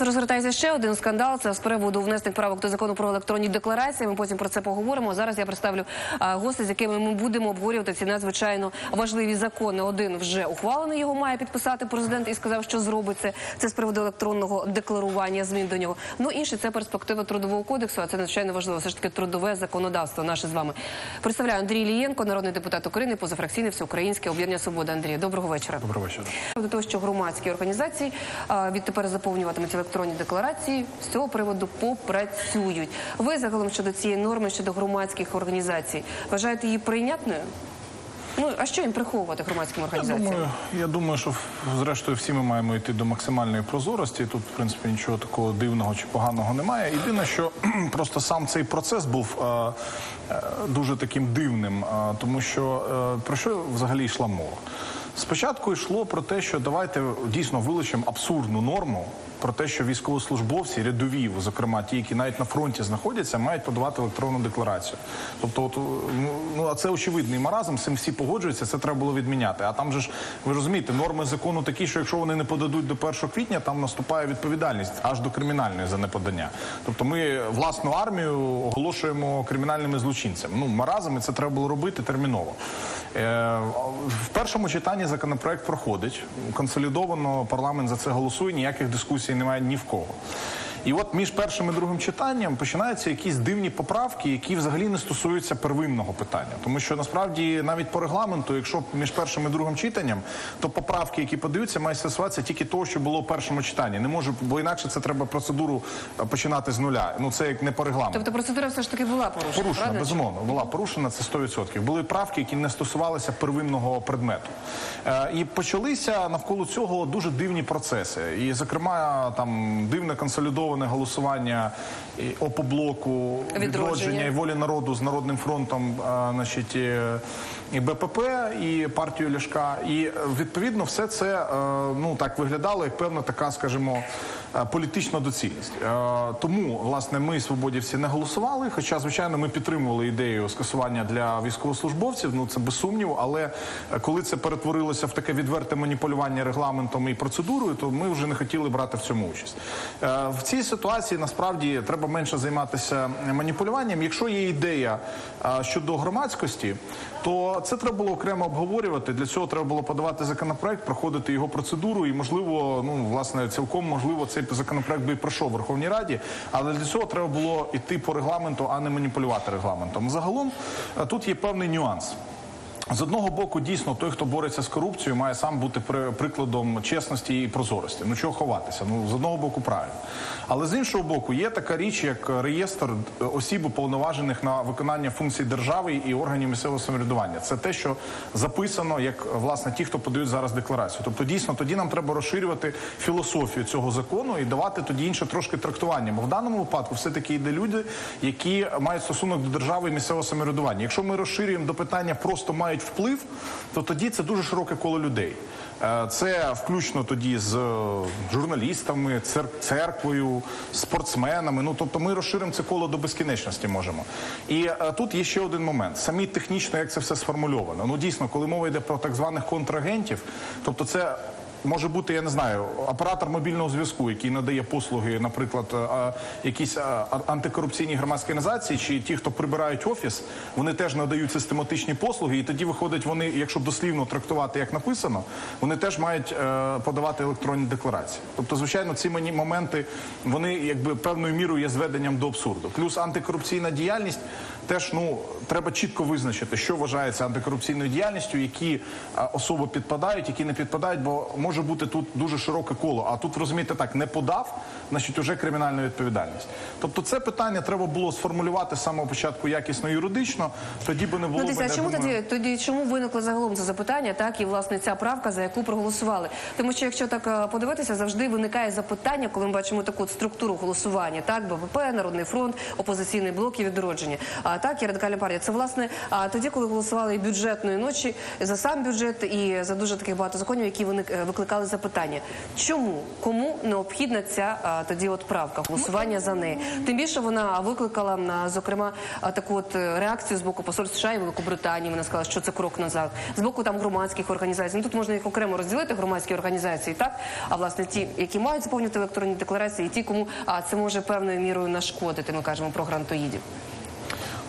Розгортається ще один скандал. Це з приводу внесених правок до закону про електронні декларації. Ми потім про це поговоримо. Зараз я представлю а, гостя, з якими ми будемо обговорювати ці надзвичайно важливі закони. Один вже ухвалений, його має підписати президент і сказав, що зробить це. Це з приводу електронного декларування змін до нього. Ну інший це перспектива трудового кодексу. А це надзвичайно важливо. Все ж таки трудове законодавство. Наше з вами представляю Андрій Лієнко, народний депутат України, позафракційне всеукраїнське об'єднання Свобода. Андрій, доброго вечора. Доброго вечора. До того, що громадські організації відтепер заповнюватимуть електронні декларації, з цього приводу попрацюють. Ви загалом щодо цієї норми щодо громадських організацій вважаєте її прийнятною? Ну а що їм приховувати громадським Я організаціям? думаю, я думаю, що зрештою всі ми маємо йти до максимальної прозорості. Тут, в принципі, нічого такого дивного чи поганого немає. Єдине, що просто сам цей процес був е, е, дуже таким дивним, е, тому що е, про що взагалі йшла мова? Спочатку йшло про те, що давайте дійсно вилучимо абсурдну норму про те, що військовослужбовці, рядові, зокрема ті, які навіть на фронті знаходяться, мають подавати електронну декларацію. Тобто, от, ну, ну а це очевидний маразм, з цим всі погоджуються, це треба було відміняти. А там же ж ви розумієте, норми закону такі, що якщо вони не подадуть до 1 квітня, там наступає відповідальність аж до кримінальної за неподання. Тобто, ми власну армію оголошуємо кримінальними злочинцями. Ну маразм, і це треба було робити терміново. Е, В першому читанні законопроект проходить консолідовано. Парламент за це голосує. Ніяких дискусій немає ні в кого. І от між першим і другим читанням починаються якісь дивні поправки, які взагалі не стосуються первинного питання. Тому що насправді навіть по регламенту, якщо між першим і другим читанням, то поправки, які подаються, мають стосуватися тільки того, що було в першому читанні. Не може, бо інакше це треба процедуру е, починати з нуля. Ну це як не по регламенту. Тобто процедура все ж таки була порушена, Порушена, правда? безумовно, була порушена, це 100%. Були правки, які не стосувалися первинного предмету. Е, і почалися навколо цього дуже дивні процеси. І, зокрема, там дивне консолідоване голосування опоблоку Відродження. і волі народу з Народним фронтом, значить, і, БПП, і партію Ляшка. І е, відповідно все це е, ну так виглядало як певна така, скажімо, е, політична доцільність. Тому, власне, ми свободівці не голосували. Хоча, звичайно, ми підтримували ідею скасування для військовослужбовців. Ну це без сумніву. Але коли це перетворилося в таке відверте маніпулювання регламентом і процедурою, то ми вже не хотіли брати в цьому участь. В цій ситуації насправді треба менше займатися маніпулюванням. Якщо є ідея щодо громадськості, то це треба було окремо обговорювати. Для цього треба було подавати законопроект, проходити його процедуру, і можливо, ну власне, цілком можливо, цей законопроект би і пройшов в Верховній Раді. Але для цього треба було йти по регламенту, а не маніпулювати регламентом. Загалом е, тут є певний нюанс. З одного боку, дійсно, той, хто бореться з корупцією, має сам бути при- прикладом чесності і прозорості. Ну чого ховатися? Ну з одного боку, правильно. Але з іншого боку, є така річ, як реєстр осіб, уповноважених на виконання функцій держави і органів місцевого самоврядування. Це те, що записано як власне ті, хто подають зараз декларацію. Тобто, дійсно, тоді нам треба розширювати філософію цього закону і давати тоді інше трошки трактування. Бо в даному випадку все таки йде люди, які мають стосунок до держави і місцевого самоврядування. Якщо ми розширюємо до питання просто мають вплив, то тоді це дуже широке коло людей. Е, Це включно тоді з е, журналістами, цер- церквою, спортсменами. Ну тобто ми розширимо це коло до безкінечності можемо. І е, тут є ще один момент. Самі технічно, як це все сформульовано. Ну дійсно, коли мова йде про так званих контрагентів, тобто це. Може бути, я не знаю, оператор мобільного зв'язку, який надає послуги, наприклад, е, якісь е, антикорупційні громадські організації, чи ті, хто прибирають офіс, вони теж надають систематичні послуги, і тоді виходить, вони, якщо дослівно трактувати, як написано, вони теж мають е, подавати електронні декларації. Тобто, звичайно, ці мені моменти вони якби певною мірою є зведенням до абсурду. Плюс антикорупційна діяльність теж ну треба чітко визначити, що вважається антикорупційною діяльністю, які е, особи підпадають, які не підпадають, бо може бути тут дуже широке коло. А тут розумієте так, не подав, значить уже кримінальна відповідальність. Тобто, це питання треба було сформулювати з самого початку якісно юридично. Тоді би не було Ну, а чому думаю, тоді, тоді чому виникло загалом це запитання, так і власне ця правка, за яку проголосували? Тому що якщо так е, подивитися, завжди виникає запитання, коли ми бачимо таку структуру голосування, так БПП, Народний фронт, опозиційний блок і відродження. А Так, і радикальна партія. Це власне тоді, коли голосували і бюджетної ночі за сам бюджет і за дуже таких багато законів, які вони е, викликали запитання. Чому кому необхідна ця тоді от правка голосування за неї? Тим більше вона викликала зокрема таку от е, реакцію з боку посольств США і Великобританії. Вона сказала, що це крок назад. З боку там громадських організацій. Ну тут можна їх окремо розділити громадські організації, так а власне ті, які мають заповнити електронні декларації, і ті, кому це може певною мірою нашкодити. Ми кажемо про грантоїдів.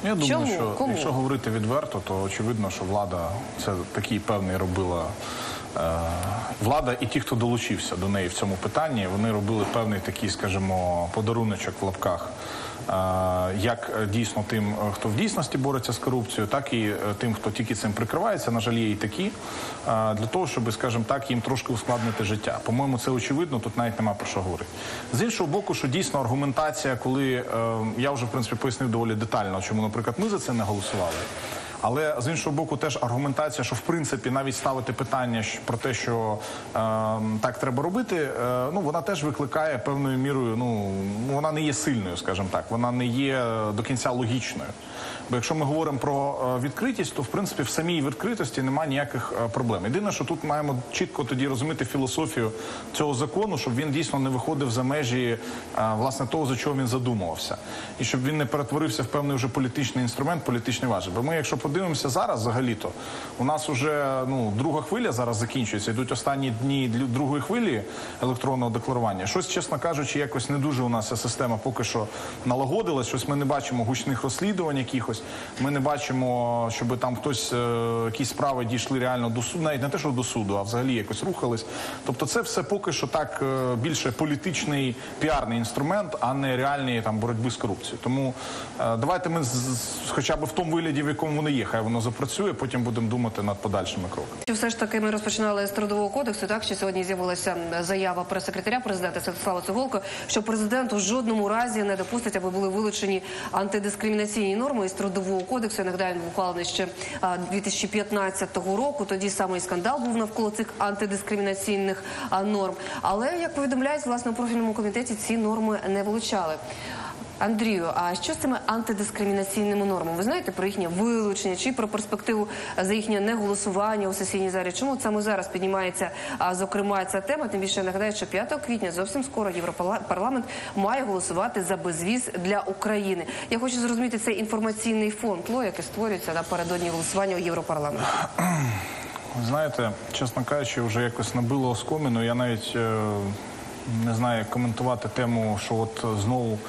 Я думаю, Чому? що Кому? якщо говорити відверто, то очевидно, що влада це такий певний робила. е, Влада і ті, хто долучився до неї в цьому питанні, вони робили певний такий, скажімо, подаруночок в лапках. Як е, дійсно тим, е, хто в дійсності бореться з корупцією, так і е, тим, хто тільки цим прикривається. На жаль, є і такі для того, щоб, скажімо так, їм трошки ускладнити життя. По-моєму, це очевидно. Тут навіть нема про що говорити. З іншого боку, що дійсно аргументація, коли я вже в принципі пояснив доволі детально, чому, наприклад, ми за це не голосували. Але з іншого боку, теж аргументація, що в принципі навіть ставити питання про те, що е, так треба робити, е, ну вона теж викликає певною мірою. Ну вона не є сильною, скажімо так, вона не є е, до кінця логічною. Бо якщо ми говоримо про е, відкритість, то в принципі в самій відкритості немає ніяких е, проблем. Єдине, що тут маємо чітко тоді розуміти філософію цього закону, щоб він дійсно не виходив за межі е, власне того, за чого він задумувався, і щоб він не перетворився в певний вже політичний інструмент, політичний важіль. Бо ми, якщо подивимося зараз, взагалі-то у нас вже ну друга хвиля зараз закінчується. Йдуть останні дні другої хвилі електронного декларування. Щось, чесно кажучи, якось не дуже у нас ця система поки що налагодилась. Щось ми не бачимо гучних розслідувань якихось. Ми не бачимо, щоб там хтось е, якісь справи дійшли реально до суду, навіть не те, що до суду, а взагалі якось рухались. Тобто, це все поки що так е, більше політичний піарний інструмент, а не реальні там боротьби з корупцією. Тому е, давайте ми хоча б в тому вигляді, в якому воно є, хай воно запрацює. Потім будемо думати над подальшими кроками. Що все ж таки ми розпочинали з трудового кодексу. Так що сьогодні з'явилася заява прес-секретаря президента Святослава Цуголко, що президент у жодному разі не допустить, аби були вилучені антидискримінаційні норми із трудового кодексу. Я нагадаю, він ухвалений ще 2015 року. Тоді саме і скандал був навколо цих антидискримінаційних норм. Але як повідомляють власне у профільному комітеті, ці норми не вилучали. Андрію, а що з цими антидискримінаційними нормами? Ви знаєте про їхнє вилучення чи про перспективу за їхнє неголосування у сесійній залі? Чому саме зараз піднімається зокрема ця тема? Тим більше я нагадаю, що 5 квітня зовсім скоро Європарламент має голосувати за безвіз для України. Я хочу зрозуміти цей інформаційний фонд тло, яке створюється напередодні голосування у Європарламенті. Знаєте, чесно кажучи, вже якось набило оскоміну. Я навіть е, не знаю, як коментувати тему, що от знову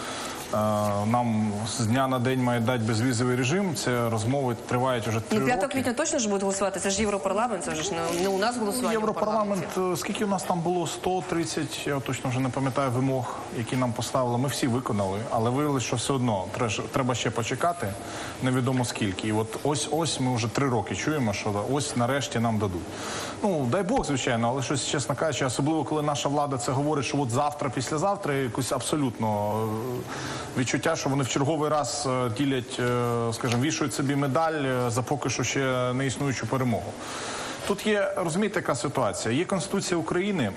нам з дня на день мають дати безвізовий режим. Це розмови тривають вже три Ну 5 роки. квітня точно ж будуть голосувати. Це ж Європарламент, це ж не, не у нас голосування. Європарламент, е, скільки у нас там було 130, я точно вже не пам'ятаю вимог, які нам поставили. Ми всі виконали, але виявилося, що все одно треба ще почекати, невідомо скільки. І от ось ось ми вже три роки чуємо, що ось нарешті нам дадуть. Ну дай Бог, звичайно, але щось чесно кажучи, особливо коли наша влада це говорить, що от завтра, післязавтра, якось абсолютно е, відчуття, що вони в черговий раз е, ділять, е, скажімо, вішують собі медаль е, за поки що ще не існуючу перемогу. Тут є, розумієте, яка ситуація. Є Конституція України,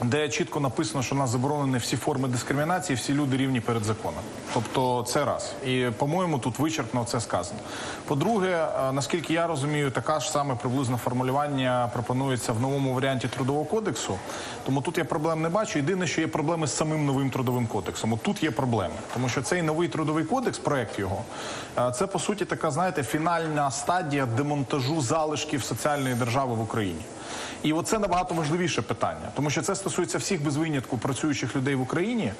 де чітко написано, що у нас заборонені всі форми дискримінації, всі люди рівні перед законом. Тобто це раз. І, по-моєму, тут вичерпно це сказано. По-друге, е, наскільки я розумію, така ж саме приблизно формулювання пропонується в новому варіанті трудового кодексу. Тому тут я проблем не бачу. Єдине, що є проблеми з самим новим трудовим кодексом. От тут є проблеми, тому що цей новий трудовий кодекс, проект його, е, це по суті така, знаєте, фінальна стадія демонтажу залишків соціальної держави в Україні. І оце набагато важливіше питання, тому що це стосується всіх без винятку працюючих людей в Україні,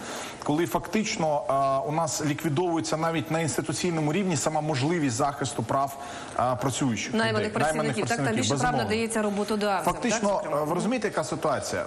коли фактично у нас ліквідовується навіть на інституційному рівні сама можливість захисту прав працюючих Найманих людей, працівників. Так, там більше прав надається роботодавцям. Фактично, так, е, ви розумієте, яка ситуація?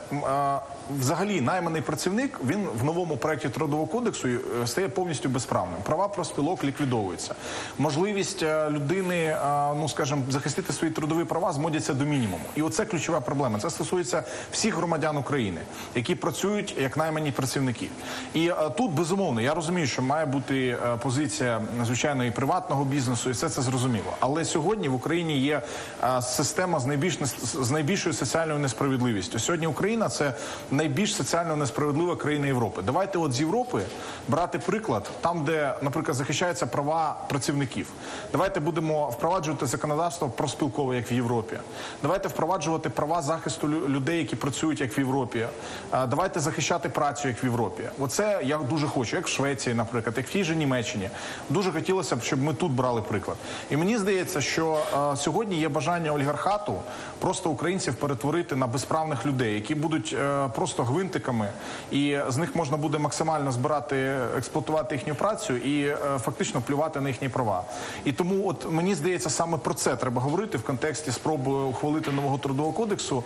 Взагалі, найманий працівник він в новому проєкті трудового кодексу е, стає повністю безправним. Права профспілок ліквідовуються. Можливість е, людини, ну скажімо, захистити свої трудові права зводяться до мінімуму. І оце ключова проблема. Це стосується всіх громадян України. України, які працюють як наймані працівники. І е, тут безумовно я розумію, що має бути е, позиція звичайно і приватного бізнесу, і все це зрозуміло. Але сьогодні в Україні є е, система з найбільш з найбільшою соціальною несправедливістю. Сьогодні Україна це найбільш соціально несправедлива країна Європи. Давайте, от з Європи брати приклад там, де, наприклад, захищаються права працівників. Давайте будемо впроваджувати законодавство проспілкове, як в Європі. Давайте впроваджувати права захисту людей, які працюють як в Європі. Е, Давайте захищати працю, як в Європі. Оце я дуже хочу, як в Швеції, наприклад, як в тій же Німеччині. Дуже хотілося б, щоб ми тут брали приклад. І мені здається, що е, сьогодні є бажання олігархату просто українців перетворити на безправних людей, які будуть е, просто гвинтиками, і з них можна буде максимально збирати, експлуатувати їхню працю і фактично плювати на їхні права. І тому, от мені здається, саме про це треба говорити в контексті спроби ухвалити нового трудового кодексу.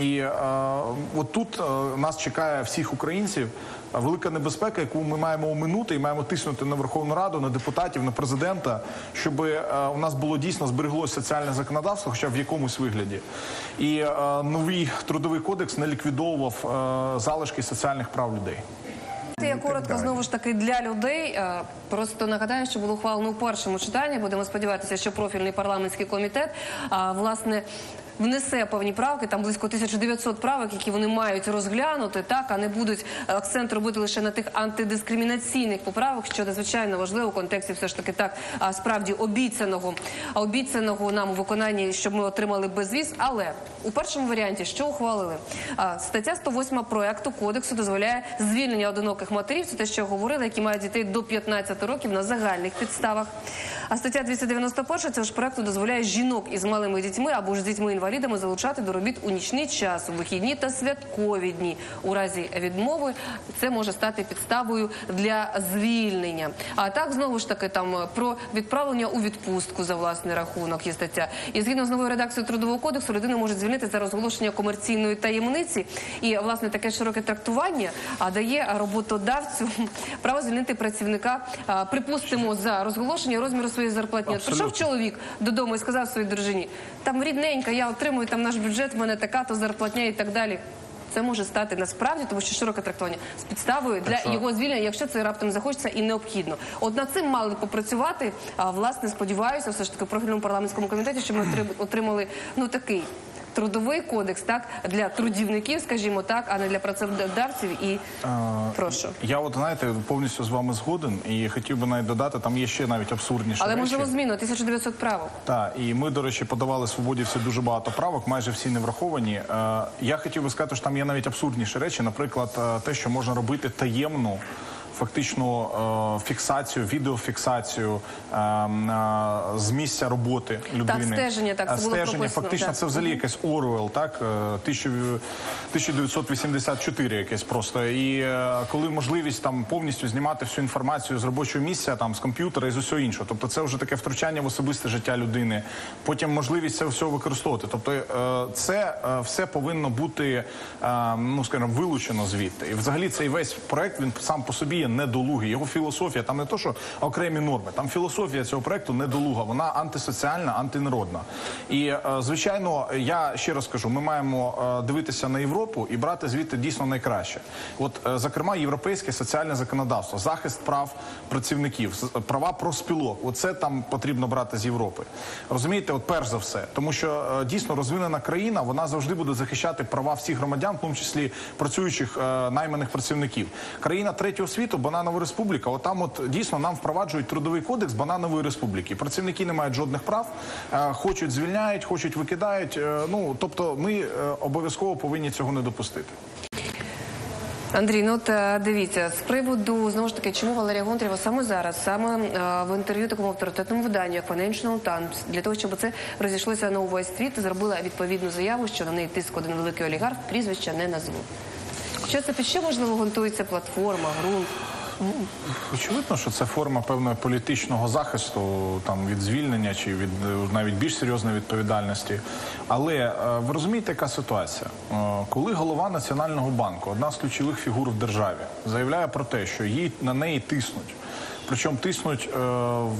І е, от тут е, нас чекає всіх українців велика небезпека, яку ми маємо оминути і маємо тиснути на Верховну Раду, на депутатів, на президента, щоб е, у нас було дійсно збереглося соціальне законодавство, хоча в якомусь вигляді. І е, новий трудовий кодекс не ліквідовував е, залишки соціальних прав людей. Я коротко знову ж таки для людей. Просто нагадаю, що було ухвалено у першому читанні. Будемо сподіватися, що профільний парламентський комітет а, власне. Внесе певні правки, там близько 1900 правок, які вони мають розглянути, так а не будуть акцент робити лише на тих антидискримінаційних поправок, що надзвичайно важливо в контексті все ж таки так справді обіцяного, обіцяного нам у виконанні, щоб ми отримали безвіз. Але у першому варіанті що ухвалили? Стаття 108 проекту кодексу дозволяє звільнення одиноких матерів. Це те, що говорили, які мають дітей до 15 років на загальних підставах. А стаття 291 цього ж проекту дозволяє жінок із малими дітьми або ж з дітьми-інвалідами залучати до робіт у нічний час, у вихідні та святкові дні. У разі відмови це може стати підставою для звільнення. А так знову ж таки там е, про відправлення у відпустку за власний рахунок є стаття. І згідно з новою редакцією трудового кодексу, людину можуть звільнити за розголошення комерційної таємниці. І власне таке широке трактування дає роботодавцю право звільнити працівника. А, Припустимо за розголошення розміру своєї зарплатні. От Прийшов чоловік додому і сказав своїй дружині: там рідненька, я отримую там наш бюджет, в мене така то зарплатня і так далі. Це може стати насправді, тому що широке трактування з підставою для його звільнення, якщо це раптом захочеться і необхідно. От над цим мали попрацювати. А власне сподіваюся, все ж таки в профільному парламентському комітеті, що ми отрим- отримали ну такий. Трудовий кодекс так для трудівників, скажімо так, а не для працедавців. І прошу, Я от знаєте повністю з вами згоден і хотів би навіть додати, там є ще навіть абсурдніші але речі. можливо зміну 1900 правок. Так, і ми, до речі, подавали свободівці дуже багато правок, майже всі не враховані. Е, я хотів би сказати, що там є навіть абсурдніші речі, наприклад, е, те, що можна робити таємну. Фактично е, фіксацію, відеофіксацію е, е, з місця роботи людини. стеження, так, це було стеження. прописано, Фактично, так. це взагалі якесь Орвел, так е, 1000 1984 якесь просто. І коли можливість там повністю знімати всю інформацію з робочого місця, там з комп'ютера і з усього іншого. Тобто, це вже таке втручання в особисте життя людини. Потім можливість це все використовувати. Тобто, це все повинно бути ну скажімо, вилучено звідти. І взагалі цей весь проект він сам по собі є недолугий. Його філософія там не то, що окремі норми. Там філософія цього проекту недолуга. Вона антисоціальна, антинародна. І е, звичайно, я ще раз кажу, ми маємо е, дивитися на Європу і брати звідти дійсно найкраще. От, е, зокрема, європейське соціальне законодавство, захист прав працівників, права профспілок. Оце там потрібно брати з Європи. Розумієте, от перш за все, тому що дійсно розвинена країна, вона завжди буде захищати права всіх громадян, в тому числі працюючих найманих працівників. Країна третього світу, бананова республіка. От там от дійсно нам впроваджують трудовий кодекс бананової республіки. Працівники не мають жодних прав, е, хочуть звільняють, хочуть викидають. Е, ну тобто, ми е, обов'язково повинні цього не допустити. Андрій, ну от дивіться з приводу знову ж таки, чому Валерія Гонтарєва саме зараз, саме е, в інтерв'ю такому авторитетному виданню, як Financial Times, для того, щоб це розійшлося на увесь світ, зробила відповідну заяву, що на неї тиск один великий олігарх, прізвища не назву. Що це під що можливо грунтується платформа, ґрунт? Очевидно, що це форма певного політичного захисту там від звільнення чи від е, навіть більш серйозної відповідальності. Але е, ви розумієте, яка ситуація? Е, Коли голова Національного банку, одна з ключових фігур в державі, заявляє про те, що їй на неї тиснуть. Причому тиснуть е, в,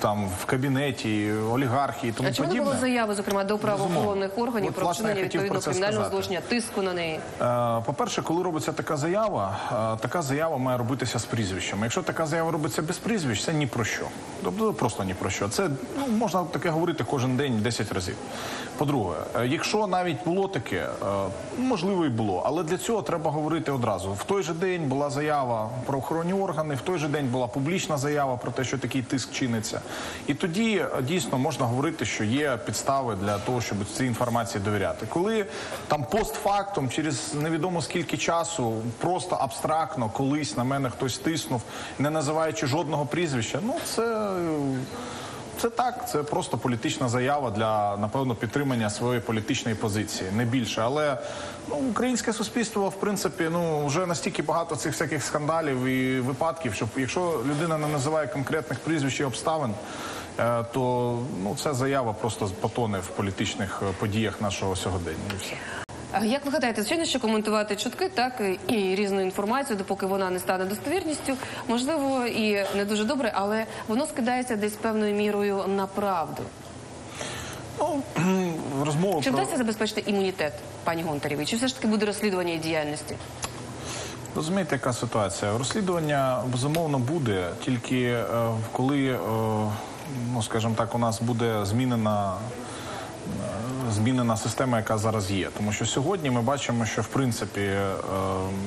там в кабінеті олігархи і тому А чому не подібне. було заяви, зокрема, до правоохоронних Безумовно. органів От, про власне, я вчинення хотів відповідного про це кримінального сказати. злочину, тиску на неї? Е, По-перше, коли робиться така заява, е, така заява має робитися з прізвищем. Якщо така заява робиться без прізвищ, це ні про що. Тобто просто ні про що. Це ну, можна таке говорити кожен день 10 разів. По-друге, е, якщо навіть було таке, е, можливо і було, але для цього треба говорити одразу. В той же день була заява про охоронні органи, в той же день була публічна заява про те, що такий тиск чиниться. І тоді е, дійсно можна говорити, що є підстави для того, щоб цій інформації довіряти. Коли там постфактом, через невідомо скільки часу, просто абстрактно колись на мене хтось тиснув, не називаючи жодного прізвища, ну це. Це так, це просто політична заява для напевно підтримання своєї політичної позиції, не більше. Але ну, українське суспільство, в принципі, ну вже настільки багато цих всяких скандалів і випадків, що якщо людина не називає конкретних прізвищ і обставин, е, то ну ця заява просто потоне в політичних е, подіях нашого сьогодення. Як ви гадаєте, звичайно, що коментувати чутки, так і різну інформацію, допоки вона не стане достовірністю, можливо, і не дуже добре, але воно скидається десь певною мірою на правду. Ну розмова Чи про вдасться забезпечити імунітет пані Гонтарєвій? Чи все ж таки буде розслідування її діяльності? Розумієте, яка ситуація? Розслідування безумовно буде, тільки е, коли, е, ну скажімо так, у нас буде змінена. Змінена система, яка зараз є, тому що сьогодні ми бачимо, що в принципі е,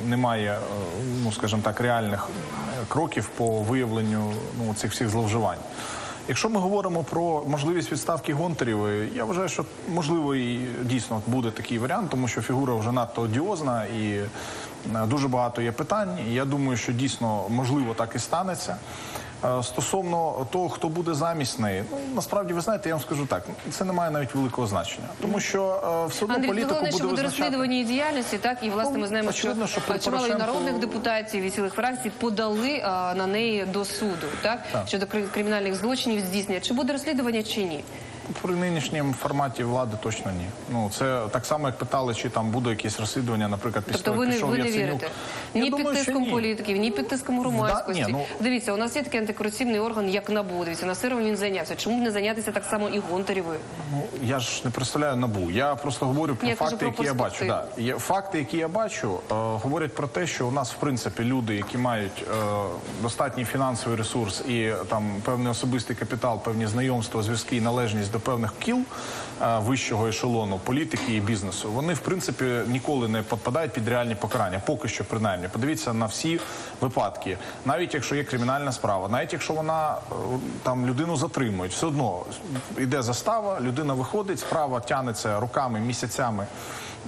немає, е, ну скажімо так, реальних кроків по виявленню ну цих всіх зловживань. Якщо ми говоримо про можливість відставки Гонтарєвої, я вважаю, що можливо і дійсно буде такий варіант, тому що фігура вже надто одіозна і дуже багато є питань. І я думаю, що дійсно можливо так і станеться. Е, Стосовно того, хто буде замість неї, ну насправді ви знаєте, я вам скажу так, це не має навіть великого значення, тому що е, все одно Андрій, політику головне, що буде буде розслідування її діяльності, так і власне ми знаємо, очевидно, що при чимало і народних депутатів і цілих фракцій подали а, на неї до суду, так, Так. щодо кри- кримінальних злочинів здійснення. Чи буде розслідування, чи ні? При нинішньому форматі влади точно ні. Ну це так само, як питали, чи там буде якесь розслідування, наприклад, після Тобто того, ви не, ви не вірите ні думаю, під тиском ні. політиків, ні під тиском громадськості. ні, ну- Дивіться, у нас є такий антикорупційний орган, як НАБУ. Дивіться, насиром він зайнявся. Чому б не зайнятися так само і Гонтарєвою? Ну, я ж не представляю набу. Я просто говорю про Я факти, про які я бачу. Да. Факти, які я бачу, е, говорять про те, що у нас в принципі люди, які мають е, достатній фінансовий ресурс і там певний особистий капітал, певні знайомства, зв'язки і належність до певних кіл е, вищого ешелону політики і бізнесу, вони в принципі ніколи не підпадають під реальні покарання. Поки що, принаймні, подивіться на всі випадки, навіть якщо є кримінальна справа, навіть якщо вона е, там людину затримують, все одно йде застава, людина виходить, справа тягнеться роками, місяцями.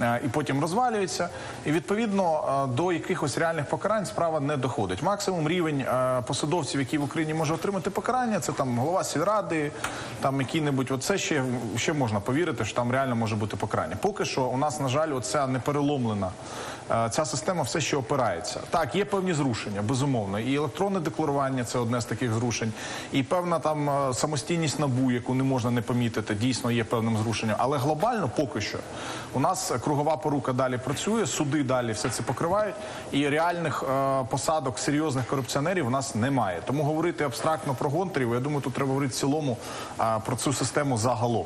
Е, І потім розвалюється, і відповідно е, до якихось реальних покарань справа не доходить. Максимум рівень е, посадовців, які в Україні може отримати покарання, це там голова сільради, там який-небудь Оце ще, ще можна повірити, що там реально може бути покарання. Поки що у нас, на жаль, оця непереломлена ця система все ще опирається. Так, є певні зрушення, безумовно. І електронне декларування це одне з таких зрушень, і певна там е, самостійність набу, яку не можна не помітити, дійсно є певним зрушенням. Але глобально поки що у нас кругова порука далі працює, суди далі все це покривають, і реальних е, посадок серйозних корупціонерів у нас немає. Тому говорити абстрактно про Гонтарів, я думаю, тут треба говорити в цілому е, про цю систему загалом.